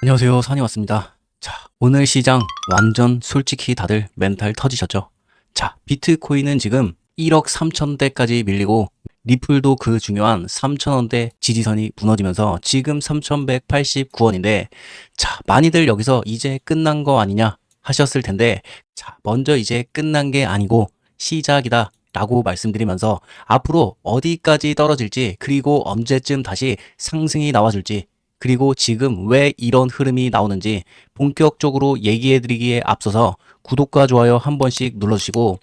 안녕하세요. 산이 왔습니다. 자, 오늘 시장 완전 솔직히 다들 멘탈 터지셨죠? 자, 비트코인은 지금 1억 3천대까지 밀리고 리플도 그 중요한 3천원대 지지선이 무너지면서 지금 3,189원인데 자, 많이들 여기서 이제 끝난 거 아니냐 하셨을 텐데 자, 먼저 이제 끝난 게 아니고 시작이다 라고 말씀드리면서 앞으로 어디까지 떨어질지 그리고 언제쯤 다시 상승이 나와줄지 그리고 지금 왜 이런 흐름이 나오는지 본격적으로 얘기해드리기에 앞서서 구독과 좋아요 한 번씩 눌러주시고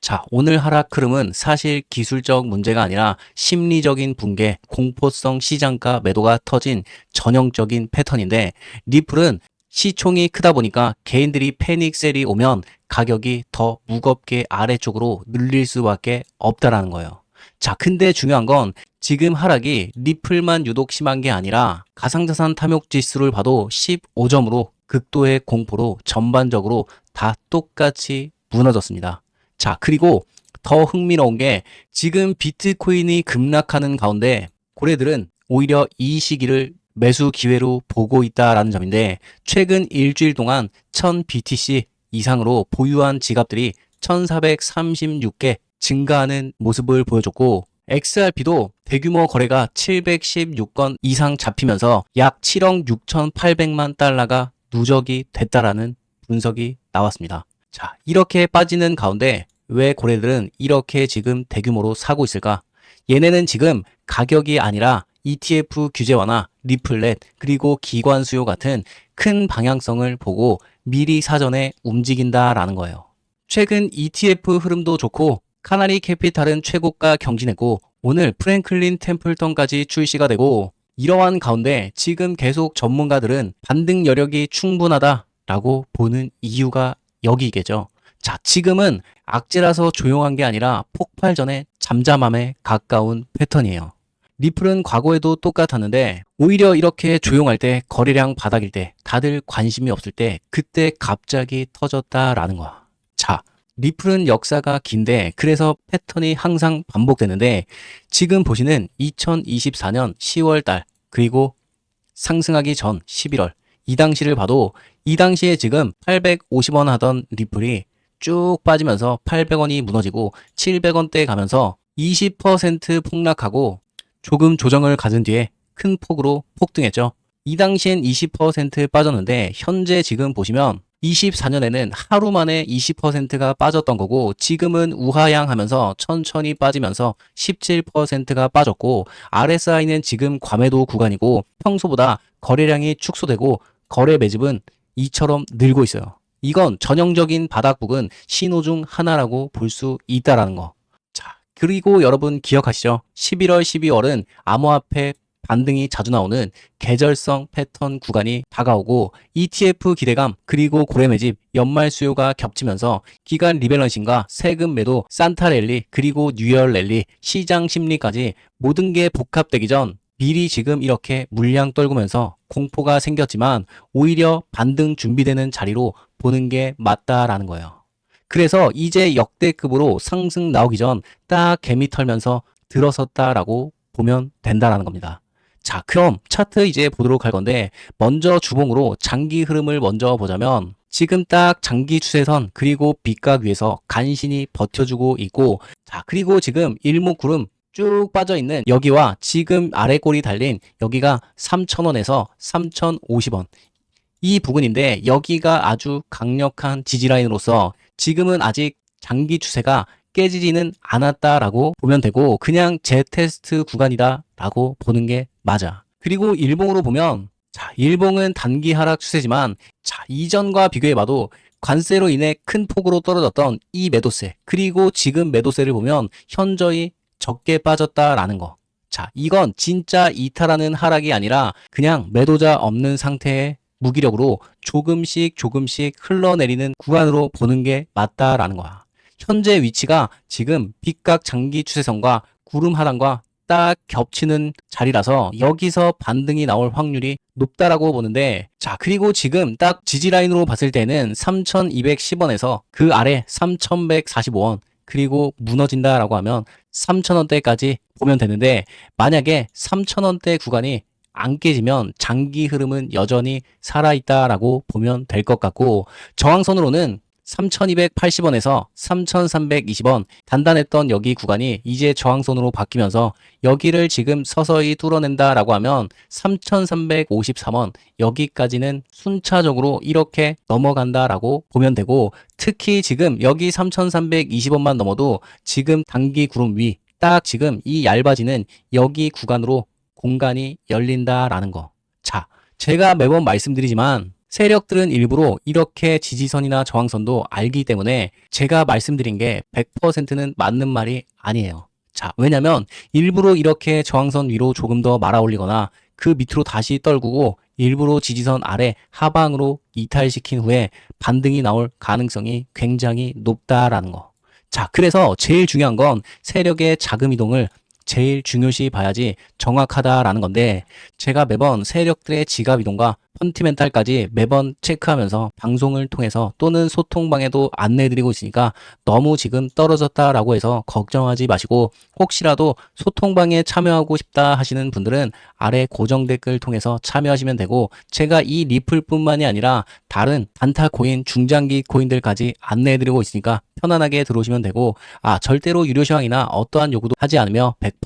자, 오늘 하락 흐름은 사실 기술적 문제가 아니라 심리적인 붕괴, 공포성 시장가 매도가 터진 전형적인 패턴인데 리플은 시총이 크다 보니까 개인들이 패닉셀이 오면 가격이 더 무겁게 아래쪽으로 늘릴 수밖에 없다라는 거예요. 자, 근데 중요한 건 지금 하락이 리플만 유독 심한 게 아니라 가상자산 탐욕 지수를 봐도 15점으로 극도의 공포로 전반적으로 다 똑같이 무너졌습니다. 자, 그리고 더 흥미로운 게 지금 비트코인이 급락하는 가운데 고래들은 오히려 이 시기를 매수 기회로 보고 있다라는 점인데 최근 일주일 동안 1000 BTC 이상으로 보유한 지갑들이 1436개 증가하는 모습을 보여줬고 XRP도 대규모 거래가 716건 이상 잡히면서 약 7억 6,800만 달러가 누적이 됐다라는 분석이 나왔습니다. 자, 이렇게 빠지는 가운데 왜 고래들은 이렇게 지금 대규모로 사고 있을까? 얘네는 지금 가격이 아니라 ETF 규제 완화, 리플렛, 그리고 기관 수요 같은 큰 방향성을 보고 미리 사전에 움직인다라는 거예요. 최근 ETF 흐름도 좋고 카나리 캐피탈은 최고가 경진했고 오늘 프랭클린 템플턴까지 출시가 되고 이러한 가운데 지금 계속 전문가들은 반등 여력이 충분하다라고 보는 이유가 여기겠죠. 자, 지금은 악재라서 조용한 게 아니라 폭발 전에 잠잠함에 가까운 패턴이에요. 리플은 과거에도 똑같았는데 오히려 이렇게 조용할 때 거래량 바닥일 때 다들 관심이 없을 때 그때 갑자기 터졌다라는 거야. 자, 리플은 역사가 긴데 그래서 패턴이 항상 반복되는데 지금 보시는 2024년 10월 달 그리고 상승하기 전 11월 이 당시를 봐도 이 당시에 지금 850원 하던 리플이 쭉 빠지면서 800원이 무너지고 700원대 가면서 20% 폭락하고 조금 조정을 가진 뒤에 큰 폭으로 폭등했죠. 이 당시엔 20% 빠졌는데 현재 지금 보시면 24년에는 하루 만에 20%가 빠졌던 거고 지금은 우하향 하면서 천천히 빠지면서 17%가 빠졌고 RSI는 지금 과매도 구간이고 평소보다 거래량이 축소되고 거래 매집은 이처럼 늘고 있어요. 이건 전형적인 바닥 부근 신호 중 하나라고 볼 수 있다라는 거. 자, 그리고 여러분 기억하시죠? 11월, 12월은 암호화폐 반등이 자주 나오는 계절성 패턴 구간이 다가오고 ETF 기대감 그리고 고래 매집 연말 수요가 겹치면서 기간 리밸런싱과 세금 매도 산타 랠리 그리고 뉴이어 랠리 시장 심리까지 모든 게 복합되기 전 미리 지금 이렇게 물량 떨구면서 공포가 생겼지만 오히려 반등 준비되는 자리로 보는 게 맞다라는 거예요. 그래서 이제 역대급으로 상승 나오기 전 딱 개미 털면서 들어섰다라고 보면 된다라는 겁니다. 자, 그럼 차트 이제 보도록 할 건데 먼저 주봉으로 장기 흐름을 먼저 보자면 지금 딱 장기 추세선 그리고 빛각 위에서 간신히 버텨주고 있고 자, 그리고 지금 일목구름 쭉 빠져 있는 여기와 지금 아래 꼬리 달린 여기가 3,000원에서 3,050원. 이 부분인데 여기가 아주 강력한 지지라인으로서 지금은 아직 장기 추세가 깨지지는 않았다라고 보면 되고 그냥 재테스트 구간이다라고 보는 게 맞아. 그리고 일봉으로 보면 자, 일봉은 단기 하락 추세지만 자, 이전과 비교해 봐도 관세로 인해 큰 폭으로 떨어졌던 이 매도세 그리고 지금 매도세를 보면 현저히 적게 빠졌다라는 거. 자, 이건 진짜 이탈하는 하락이 아니라 그냥 매도자 없는 상태의 무기력으로 조금씩 조금씩 흘러내리는 구간으로 보는 게 맞다라는 거야. 현재 위치가 지금 빗각 장기 추세선과 구름 하단과 딱 겹치는 자리라서 여기서 반등이 나올 확률이 높다라고 보는데 자 그리고 지금 딱 지지라인으로 봤을 때는 3210원에서 그 아래 3145원 그리고 무너진다라고 하면 3,000원대까지 보면 되는데 만약에 3,000원대 구간이 안 깨지면 장기 흐름은 여전히 살아있다라고 보면 될 것 같고 저항선으로는 3280원에서 3320원 단단했던 여기 구간이 이제 저항선으로 바뀌면서 여기를 지금 서서히 뚫어낸다라고 하면 3353원 여기까지는 순차적으로 이렇게 넘어간다라고 보면 되고 특히 지금 여기 3320원만 넘어도 지금 단기 구름 위 딱 지금 이 얇아지는 여기 구간으로 공간이 열린다라는 거. 자, 제가 매번 말씀드리지만 세력들은 일부러 이렇게 지지선이나 저항선도 알기 때문에 제가 말씀드린 게 100%는 맞는 말이 아니에요. 자, 왜냐면 일부러 이렇게 저항선 위로 조금 더 말아 올리거나 그 밑으로 다시 떨구고 일부러 지지선 아래 하방으로 이탈시킨 후에 반등이 나올 가능성이 굉장히 높다라는 거. 자, 그래서 제일 중요한 건 세력의 자금 이동을 제일 중요시 봐야지 정확하다라는 건데 제가 매번 세력들의 지갑 이동과 펀티멘탈까지 매번 체크하면서 방송을 통해서 또는 소통방에도 안내해드리고 있으니까 너무 지금 떨어졌다라고 해서 걱정하지 마시고 혹시라도 소통방에 참여하고 싶다 하시는 분들은 아래 고정 댓글 통해서 참여하시면 되고 제가 이 리플뿐만이 아니라 다른 단타 코인, 중장기 코인들까지 안내해드리고 있으니까 편안하게 들어오시면 되고 아 절대로 유료 시황이나 어떠한 요구도 하지 않으며 100%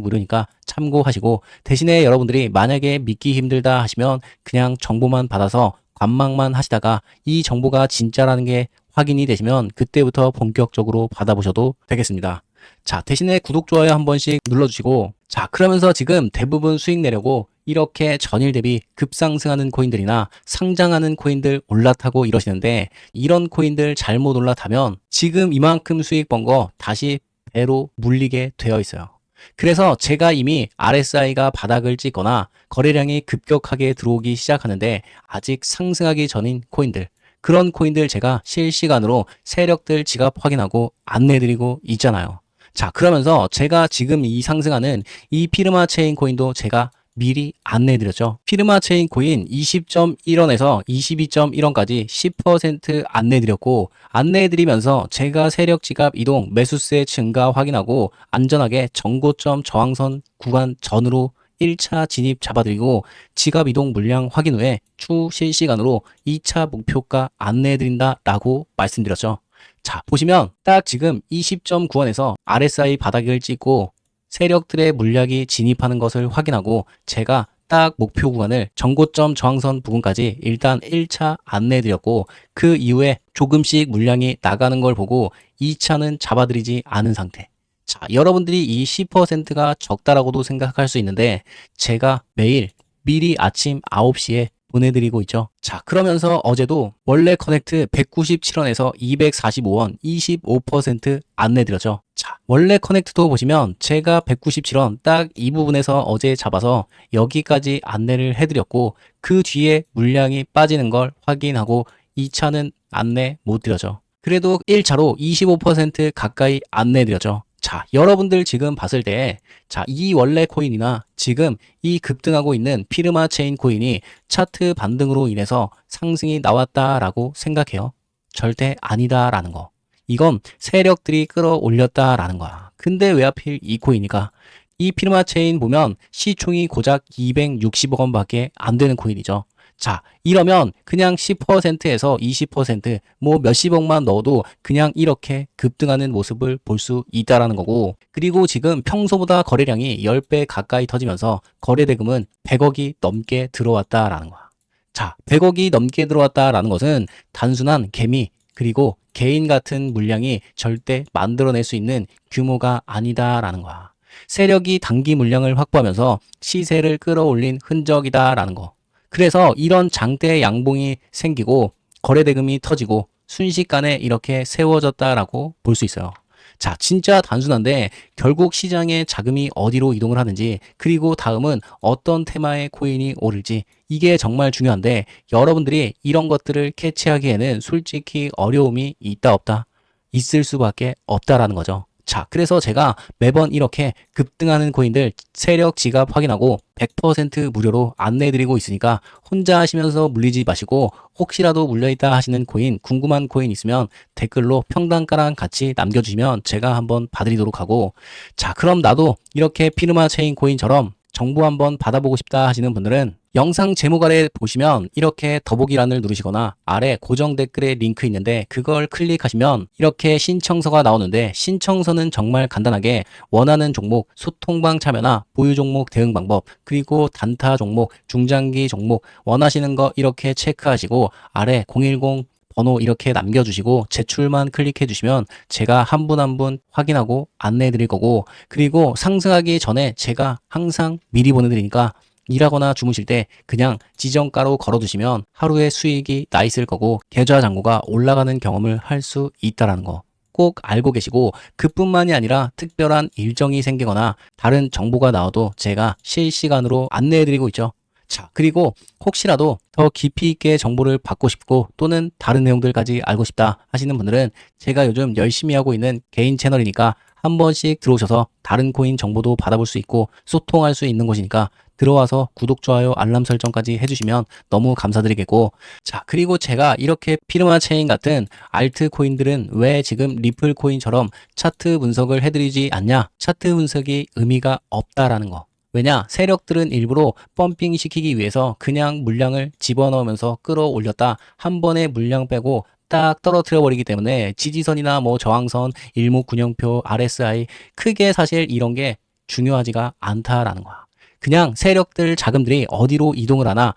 무료니까 참고하시고 대신에 여러분들이 만약에 믿기 힘들다 하시면 그냥 정보만 받아서 관망만 하시다가 이 정보가 진짜라는 게 확인이 되시면 그때부터 본격적으로 받아보셔도 되겠습니다. 자, 대신에 구독, 좋아요 한 번씩 눌러주시고, 자, 그러면서 지금 대부분 수익 내려고 이렇게 전일 대비 급상승하는 코인들이나 상장하는 코인들 올라타고 이러시는데, 이런 코인들 잘못 올라타면 지금 이만큼 수익 번 거 다시 배로 물리게 되어 있어요. 그래서 제가 이미 RSI가 바닥을 찍거나 거래량이 급격하게 들어오기 시작하는데 아직 상승하기 전인 코인들, 그런 코인들 제가 실시간으로 세력들 지갑 확인하고 안내드리고 있잖아요. 자, 그러면서 제가 지금 이 상승하는 이 피르마 체인 코인도 제가 미리 안내해드렸죠. 피르마 체인 코인 20.1원에서 22.1원까지 10% 안내해드렸고, 안내해드리면서 제가 세력 지갑 이동 매수세 증가 확인하고 안전하게 정고점 저항선 구간 전으로 1차 진입 잡아드리고 지갑 이동 물량 확인 후에 추 실시간으로 2차 목표가 안내해드린다 라고 말씀드렸죠. 자, 보시면 딱 지금 20.9원에서 RSI 바닥을 찍고 세력들의 물약이 진입하는 것을 확인하고 제가 딱 목표 구간을 정고점 저항선 부근까지 일단 1차 안내해드렸고 그 이후에 조금씩 물량이 나가는 걸 보고 2차는 잡아드리지 않은 상태. 자, 여러분들이 이 10%가 적다라고도 생각할 수 있는데 제가 매일 미리 아침 9시에 보내드리고 있죠. 자, 그러면서 어제도 원래 커넥트 197원에서 245원 25% 안내드렸죠. 자, 원래 커넥트도 보시면 제가 197원 딱 이 부분에서 어제 잡아서 여기까지 안내를 해드렸고 그 뒤에 물량이 빠지는 걸 확인하고 2차는 안내 못 드려죠. 그래도 1차로 25% 가까이 안내드렸죠. 자, 여러분들 지금 봤을 때, 자, 이 원래 코인이나 지금 이 급등하고 있는 피르마 체인 코인이 차트 반등으로 인해서 상승이 나왔다라고 생각해요. 절대 아니다라는 거. 이건 세력들이 끌어올렸다라는 거야. 근데 왜 하필 이 코인이가? 이 피르마 체인 보면 시총이 고작 260억 원밖에 안 되는 코인이죠. 자, 이러면 그냥 10%에서 20%, 뭐 몇십억만 넣어도 그냥 이렇게 급등하는 모습을 볼 수 있다라는 거고, 그리고 지금 평소보다 거래량이 10배 가까이 터지면서 거래대금은 100억이 넘게 들어왔다라는 거야. 자, 100억이 넘게 들어왔다라는 것은 단순한 개미, 그리고 개인 같은 물량이 절대 만들어낼 수 있는 규모가 아니다라는 거야. 세력이 단기 물량을 확보하면서 시세를 끌어올린 흔적이다라는 거. 그래서 이런 장대 양봉이 생기고 거래대금이 터지고 순식간에 이렇게 세워졌다라고 볼 수 있어요. 자, 진짜 단순한데 결국 시장의 자금이 어디로 이동을 하는지 그리고 다음은 어떤 테마의 코인이 오를지 이게 정말 중요한데 여러분들이 이런 것들을 캐치하기에는 솔직히 어려움이 있다 없다 있을 수밖에 없다라는 거죠. 자, 그래서 제가 매번 이렇게 급등하는 코인들 세력 지갑 확인하고 100% 무료로 안내해드리고 있으니까 혼자 하시면서 물리지 마시고 혹시라도 물려있다 하시는 코인, 궁금한 코인 있으면 댓글로 평단가랑 같이 남겨주시면 제가 한번 봐드리도록 하고. 자, 그럼 나도 이렇게 피르마 체인 코인처럼 정보 한번 받아보고 싶다 하시는 분들은 영상 제목 아래 보시면 이렇게 더보기란을 누르시거나 아래 고정 댓글에 링크 있는데 그걸 클릭하시면 이렇게 신청서가 나오는데 신청서는 정말 간단하게 원하는 종목, 소통방 참여나 보유 종목 대응 방법, 그리고 단타 종목, 중장기 종목 원하시는 거 이렇게 체크하시고 아래 010 번호 이렇게 남겨주시고 제출만 클릭해 주시면 제가 한분 한 분 확인하고 안내해 드릴 거고 그리고 상승하기 전에 제가 항상 미리 보내드리니까 일하거나 주무실 때 그냥 지정가로 걸어두시면 하루의 수익이 나 있을 거고 계좌 잔고가 올라가는 경험을 할 수 있다라는 거. 꼭 알고 계시고 그뿐만이 아니라 특별한 일정이 생기거나 다른 정보가 나와도 제가 실시간으로 안내해 드리고 있죠. 자, 그리고 혹시라도 더 깊이 있게 정보를 받고 싶고 또는 다른 내용들까지 알고 싶다 하시는 분들은 제가 요즘 열심히 하고 있는 개인 채널이니까 한 번씩 들어오셔서 다른 코인 정보도 받아볼 수 있고 소통할 수 있는 곳이니까 들어와서 구독, 좋아요, 알람 설정까지 해주시면 너무 감사드리겠고 자 그리고 제가 이렇게 피르마 체인 같은 알트 코인들은 왜 지금 리플 코인처럼 차트 분석을 해드리지 않냐? 차트 분석이 의미가 없다라는 거 왜냐 세력들은 일부러 펌핑 시키기 위해서 그냥 물량을 집어넣으면서 끌어올렸다 한 번에 물량 빼고 딱 떨어뜨려 버리기 때문에 지지선이나 뭐 저항선, 일목균형표, RSI 크게 사실 이런 게 중요하지가 않다라는 거야. 그냥 세력들 자금들이 어디로 이동을 하나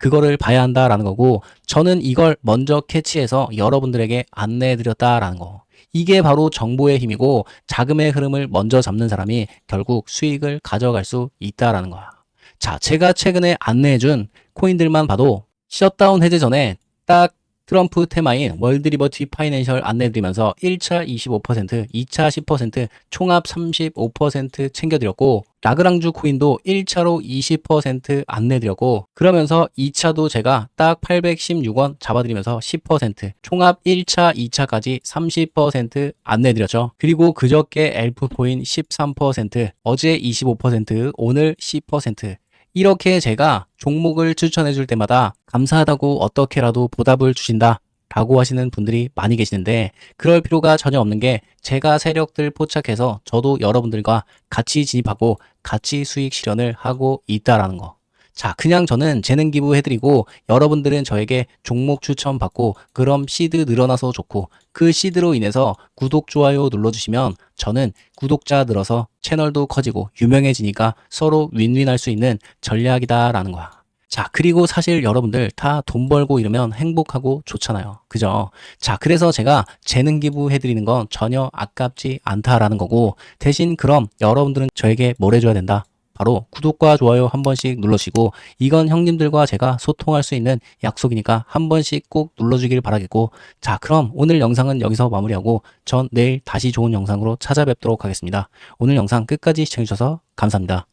그거를 봐야 한다라는 거고 저는 이걸 먼저 캐치해서 여러분들에게 안내해 드렸다라는 거. 이게 바로 정보의 힘이고 자금의 흐름을 먼저 잡는 사람이 결국 수익을 가져갈 수 있다라는 거야. 자, 제가 최근에 안내해 준 코인들만 봐도 셧다운 해제 전에 딱 트럼프 테마인 월드리버티 파이낸셜 안내드리면서 1차 25%, 2차 10%, 총합 35% 챙겨드렸고 라그랑주 코인도 1차로 20% 안내드렸고 그러면서 2차도 제가 딱 816원 잡아드리면서 10% 총합 1차, 2차까지 30% 안내드렸죠. 그리고 그저께 엘프코인 13%, 어제 25%, 오늘 10% 이렇게 제가 종목을 추천해 줄 때마다 감사하다고 어떻게라도 보답을 주신다. 라고 하시는 분들이 많이 계시는데 그럴 필요가 전혀 없는 게 제가 세력들 포착해서 저도 여러분들과 같이 진입하고 같이 수익 실현을 하고 있다라는 거. 자, 그냥 저는 재능 기부해드리고 여러분들은 저에게 종목 추천 받고 그럼 시드 늘어나서 좋고 그 시드로 인해서 구독, 좋아요 눌러주시면 저는 구독자 늘어서 채널도 커지고 유명해지니까 서로 윈윈할 수 있는 전략이다라는 거야. 자, 그리고 사실 여러분들 다 돈 벌고 이러면 행복하고 좋잖아요. 그죠? 자, 그래서 제가 재능 기부해드리는 건 전혀 아깝지 않다라는 거고 대신 그럼 여러분들은 저에게 뭘 해줘야 된다? 바로 구독과 좋아요 한 번씩 눌러주시고 이건 형님들과 제가 소통할 수 있는 약속이니까 한 번씩 꼭 눌러주길 바라겠고 자 그럼 오늘 영상은 여기서 마무리하고 전 내일 다시 좋은 영상으로 찾아뵙도록 하겠습니다. 오늘 영상 끝까지 시청해주셔서 감사합니다.